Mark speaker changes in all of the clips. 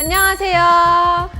Speaker 1: 안녕하세요.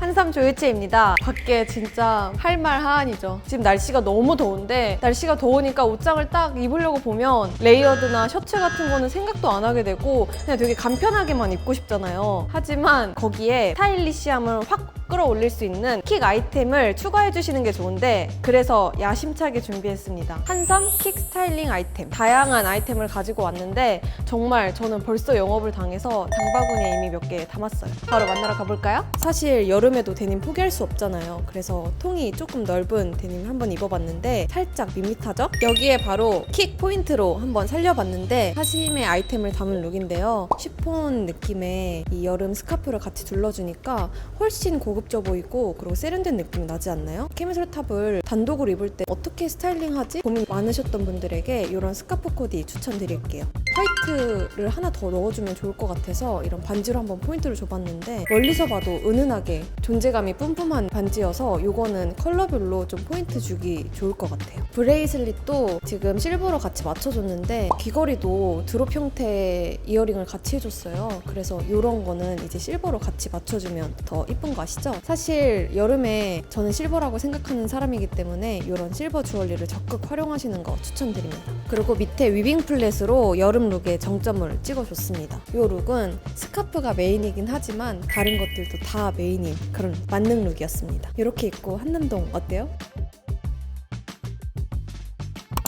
Speaker 1: 한삼 조유채입니다. 밖에 진짜 할 말 하안이죠. 지금 날씨가 너무 더운데 날씨가 더우니까 옷장을 딱 입으려고 보면 레이어드나 셔츠 같은 거는 생각도 안 하게 되고 그냥 되게 간편하게만 입고 싶잖아요. 하지만 거기에 스타일리시함을 확 끌어올릴 수 있는 킥 아이템을 추가해 주시는 게 좋은데 그래서 야심차게 준비했습니다. 한삼 킥 스타일링 아이템. 다양한 아이템을 가지고 왔는데 정말 저는 벌써 영업을 당해서 장바구니에 이미 몇 개 담았어요. 바로 만나러 가볼까요? 사실 여름에도 데님 포기할 수 없잖아요. 그래서 통이 조금 넓은 데님 한번 입어봤는데 살짝 밋밋하죠? 여기에 바로 킥 포인트로 한번 살려봤는데 사심의 아이템을 담은 룩인데요. 쉬폰 느낌의 이 여름 스카프를 같이 둘러주니까 훨씬 고급 져 보이고 그리고 세련된 느낌이 나지 않나요? 캐미솔 탑을 단독으로 입을 때 어떻게 스타일링하지? 고민 많으셨던 분들에게 이런 스카프 코디 추천드릴게요. 화이트를 하나 더 넣어주면 좋을 것 같아서 이런 반지로 한번 포인트를 줘봤는데 멀리서 봐도 은은하게 존재감이 뿜뿜한 반지여서 이거는 컬러별로 좀 포인트 주기 좋을 것 같아요. 브레이슬릿도 지금 실버로 같이 맞춰줬는데 귀걸이도 드롭 형태 이어링을 같이 해줬어요. 그래서 이런 거는 이제 실버로 같이 맞춰주면 더 이쁜 거 아시죠? 사실 여름에 저는 실버라고 생각하는 사람이기 때문에 이런 실버 주얼리를 적극 활용하시는 거 추천드립니다. 그리고 밑에 위빙 플랫으로 여름 룩에 정점을 찍어줬습니다. 이 룩은 스카프가 메인이긴 하지만 다른 것들도 다 메인인 그런 만능 룩이었습니다. 이렇게 입고 한남동 어때요?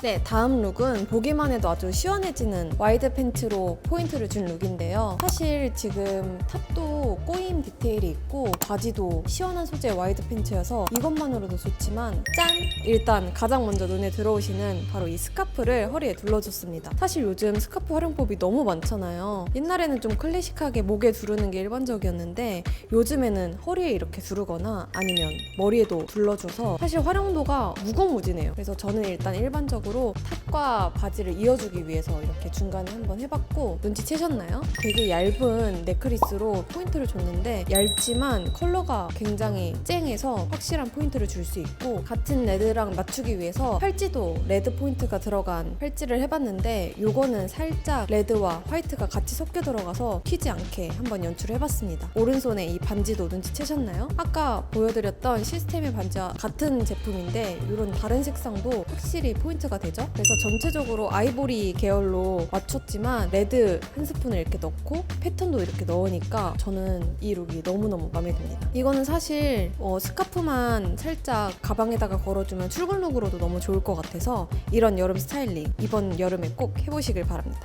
Speaker 1: 네, 다음 룩은 보기만 해도 아주 시원해지는 와이드 팬츠로 포인트를 준 룩인데요. 사실 지금 탑도 꼬임 디테일이 있고 바지도 시원한 소재 와이드 팬츠여서 이것만으로도 좋지만 짠! 일단 가장 먼저 눈에 들어오시는 바로 이 스카프를 허리에 둘러줬습니다. 사실 요즘 스카프 활용법이 너무 많잖아요. 옛날에는 좀 클래식하게 목에 두르는 게 일반적이었는데 요즘에는 허리에 이렇게 두르거나 아니면 머리에도 둘러줘서 사실 활용도가 무궁무진해요. 그래서 저는 일단 일반적으로 탑과 바지를 이어주기 위해서 이렇게 중간에 한번 해봤고 눈치채셨나요? 되게 얇은 넥크리스로 포인트를 줬는데 얇지만 컬러가 굉장히 쨍해서 확실한 포인트를 줄 수 있고 같은 레드랑 맞추기 위해서 팔찌도 레드 포인트가 들어간 팔찌를 해봤는데 요거는 살짝 레드와 화이트가 같이 섞여 들어가서 튀지 않게 한번 연출을 해봤습니다. 오른손에 이 반지도 눈치채셨나요? 아까 보여드렸던 시스템의 반지와 같은 제품인데 이런 다른 색상도 확실히 포인트가 되죠. 그래서 전체적으로 아이보리 계열로 맞췄지만 레드 한 스푼을 이렇게 넣고 패턴도 이렇게 넣으니까 저는 이 룩이 너무너무 마음에 듭니다. 이거는 사실 어, 스카프만 살짝 가방에다가 걸어주면 출근 룩으로도 너무 좋을 것 같아서 이런 여름 스타일링 이번 여름에 꼭 해보시길 바랍니다.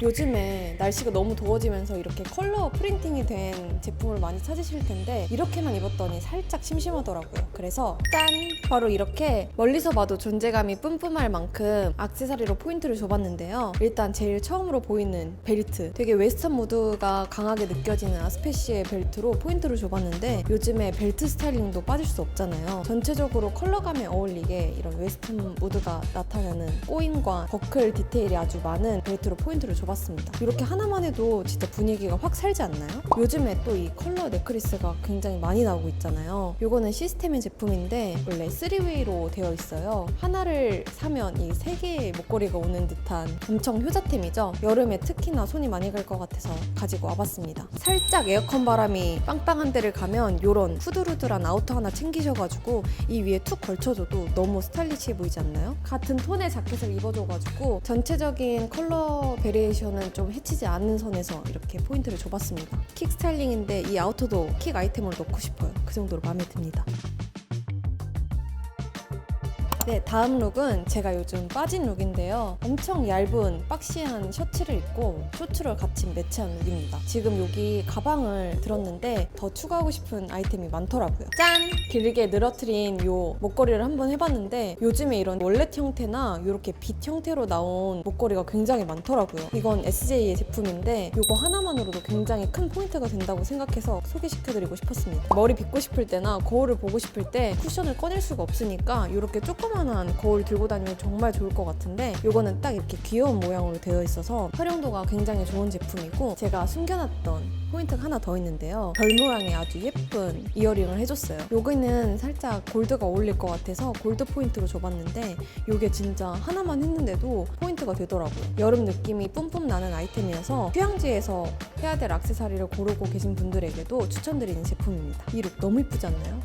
Speaker 1: 요즘에 날씨가 너무 더워지면서 이렇게 컬러 프린팅이 된 제품을 많이 찾으실 텐데 이렇게만 입었더니 살짝 심심하더라고요. 그래서 짠! 바로 이렇게 멀리서 봐도 존재감이 뿜뿜할 만큼 악세사리로 포인트를 줘봤는데요. 일단 제일 처음으로 보이는 벨트. 되게 웨스턴 무드가 강하게 느껴지는 아스페시의 벨트로 포인트를 줘봤는데 요즘에 벨트 스타일링도 빠질 수 없잖아요. 전체적으로 컬러감에 어울리게 이런 웨스턴 무드가 나타나는 꼬임과 버클 디테일이 아주 많은 벨트로 포인트를 줘봤 습니다. 이렇게 하나만 해도 진짜 분위기가 확 살지 않나요? 요즘에 또 이 컬러 넥크리스가 굉장히 많이 나오고 있잖아요. 이거는 시스템의 제품인데 원래 3웨이로 되어 있어요. 하나를 사면 이 세 개의 목걸이가 오는 듯한 엄청 효자템이죠. 여름에 특히나 손이 많이 갈 것 같아서 가지고 와봤습니다. 살짝 에어컨 바람이 빵빵한 데를 가면 이런 후드루드란 아우터 하나 챙기셔가지고 이 위에 툭 걸쳐줘도 너무 스타일리시해 보이지 않나요? 같은 톤의 자켓을 입어줘가지고 전체적인 컬러 베리에 이션은 좀 해치지 않는 선에서 이렇게 포인트를 줘봤습니다. 킥 스타일링인데 이 아우터도 킥 아이템으로 넣고 싶어요. 그 정도로 마음에 듭니다. 네, 다음 룩은 제가 요즘 빠진 룩인데요. 엄청 얇은 박시한 셔츠를 입고 쇼츠를 같이 매치한 룩입니다. 지금 여기 가방을 들었는데 더 추가하고 싶은 아이템이 많더라고요. 짠! 길게 늘어뜨린 요 목걸이를 한번 해봤는데 요즘에 이런 월렛 형태나 이렇게 빛 형태로 나온 목걸이가 굉장히 많더라고요. 이건 SJ의 제품인데 이거 하나만으로도 굉장히 큰 포인트가 된다고 생각해서 소개시켜드리고 싶었습니다. 머리 빗고 싶을 때나 거울을 보고 싶을 때 쿠션을 꺼낼 수가 없으니까 이렇게 조그만 조그만한 거울 들고 다니면 정말 좋을 것 같은데 이거는 딱 이렇게 귀여운 모양으로 되어 있어서 활용도가 굉장히 좋은 제품이고 제가 숨겨놨던 포인트가 하나 더 있는데요. 별 모양의 아주 예쁜 이어링을 해줬어요. 여기는 살짝 골드가 어울릴 것 같아서 골드 포인트로 줘봤는데 이게 진짜 하나만 했는데도 포인트가 되더라고요. 여름 느낌이 뿜뿜 나는 아이템이어서 휴양지에서 해야 될 액세서리를 고르고 계신 분들에게도 추천드리는 제품입니다. 이 룩 너무 이쁘지 않나요?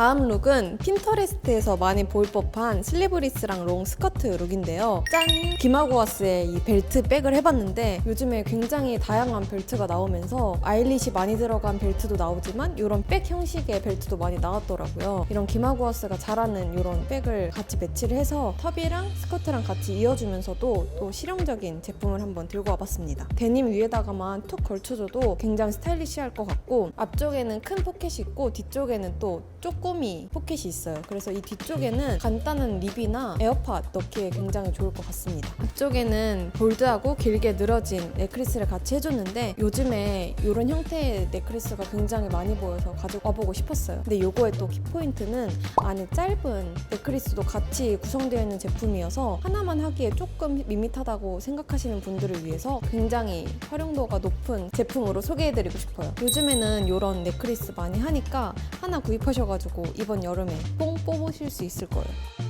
Speaker 1: 다음 룩은 핀터레스트에서 많이 보일 법한 슬리브리스랑 롱 스커트 룩인데요. 짠! 기마고아스의 이 벨트 백을 해봤는데 요즘에 굉장히 다양한 벨트가 나오면서 아일릿이 많이 들어간 벨트도 나오지만 이런 백 형식의 벨트도 많이 나왔더라고요. 이런 기마고아스가 잘하는 이런 백을 같이 매치를 해서 탑이랑 스커트랑 같이 이어주면서도 또 실용적인 제품을 한번 들고 와봤습니다. 데님 위에다가만 툭 걸쳐줘도 굉장히 스타일리시할 것 같고 앞쪽에는 큰 포켓이 있고 뒤쪽에는 또쪼 꼬미 포켓이 있어요. 그래서 이 뒤쪽에는 간단한 립이나 에어팟 넣기에 굉장히 좋을 것 같습니다. 앞쪽에는 볼드하고 길게 늘어진 넥클리스를 같이 해줬는데 요즘에 이런 형태의 넥클리스가 굉장히 많이 보여서 가지고 와보고 싶었어요. 근데 요거의 또 키포인트는 안에 짧은 넥클리스도 같이 구성되어 있는 제품이어서 하나만 하기에 조금 밋밋하다고 생각하시는 분들을 위해서 굉장히 활용도가 높은 제품으로 소개해드리고 싶어요. 요즘에는 이런 넥클리스 많이 하니까 하나 구입하셔가지고 이번 여름에 뽕 뽑으실 수 있을 거예요.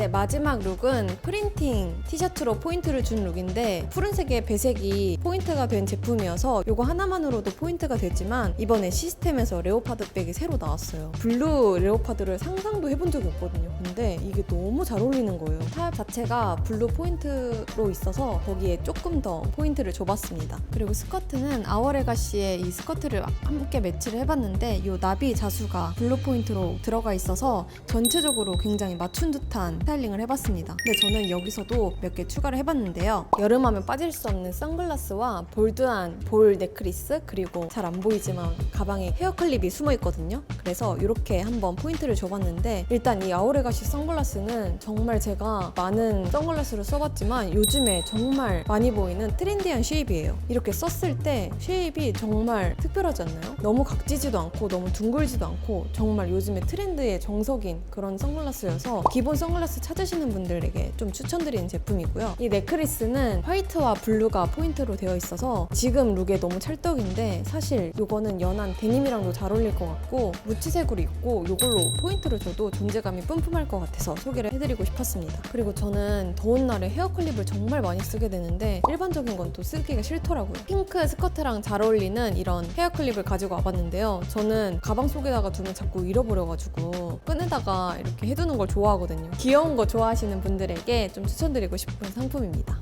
Speaker 1: 네, 마지막 룩은 프린팅 티셔츠로 포인트를 준 룩인데 푸른색의 배색이 포인트가 된 제품이어서 이거 하나만으로도 포인트가 되지만 이번에 시스템에서 레오파드 백이 새로 나왔어요. 블루 레오파드를 상상도 해본 적이 없거든요. 근데 이게 너무 잘 어울리는 거예요. 탑 자체가 블루 포인트로 있어서 거기에 조금 더 포인트를 줘봤습니다. 그리고 스커트는 아워레가시의 이 스커트를 함께 매치를 해봤는데 이 나비 자수가 블루 포인트로 들어가 있어서 전체적으로 굉장히 맞춘 듯한 스타일링을 해봤습니다. 근데 저는 여기서도 몇 개 추가를 해봤는데요. 여름하면 빠질 수 없는 선글라스와 볼드한 볼 넥클리스 그리고 잘 안 보이지만 가방에 헤어클립이 숨어 있거든요. 그래서 이렇게 한번 포인트를 줘봤는데 일단 이 아오레가시 선글라스는 정말 제가 많은 선글라스를 써봤지만 요즘에 정말 많이 보이는 트렌디한 쉐입이에요. 이렇게 썼을 때 쉐입이 정말 특별하지 않나요? 너무 각지지도 않고 너무 둥글지도 않고 정말 요즘에 트렌드의 정석인 그런 선글라스여서 기본 선글라스 찾으시는 분들에게 좀 추천드리는 제품이고요. 이 넥클리스는 화이트와 블루가 포인트로 되어 있어서 지금 룩에 너무 찰떡인데 사실 이거는 연한 데님이랑도 잘 어울릴 것 같고 무치색으로 입고 이걸로 포인트를 줘도 존재감이 뿜뿜할 것 같아서 소개를 해드리고 싶었습니다. 그리고 저는 더운 날에 헤어 클립을 정말 많이 쓰게 되는데 일반적인 건 또 쓰기가 싫더라고요. 핑크 스커트랑 잘 어울리는 이런 헤어 클립을 가지고 와봤는데요. 저는 가방 속에다가 두면 자꾸 잃어버려가지고 끈에다가 이렇게 해두는 걸 좋아하거든요. 귀여 운 거 좋아하시는 분들에게 좀 추천드리고 싶은 상품입니다.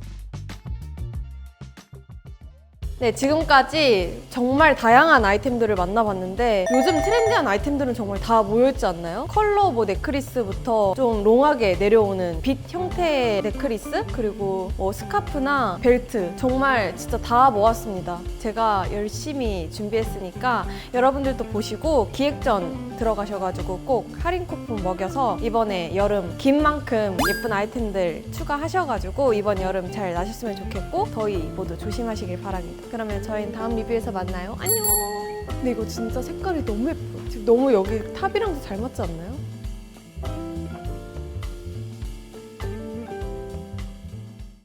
Speaker 1: 네, 지금까지 정말 다양한 아이템들을 만나봤는데 요즘 트렌디한 아이템들은 정말 다 모여있지 않나요? 컬러 뭐 넥클리스부터 좀 롱하게 내려오는 빛 형태의 넥클리스 그리고 뭐 스카프나 벨트 정말 진짜 다 모았습니다. 제가 열심히 준비했으니까 여러분들도 보시고 기획전 들어가셔가지고 꼭 할인 쿠폰 먹여서 이번에 여름 긴 만큼 예쁜 아이템들 추가하셔가지고 이번 여름 잘 나셨으면 좋겠고 더위 모두 조심하시길 바랍니다. 그러면 저희는 다음 리뷰에서 만나요. 안녕. 근데 이거 진짜 색깔이 너무 예뻐요. 지금 너무 여기 탑이랑도 잘 맞지 않나요?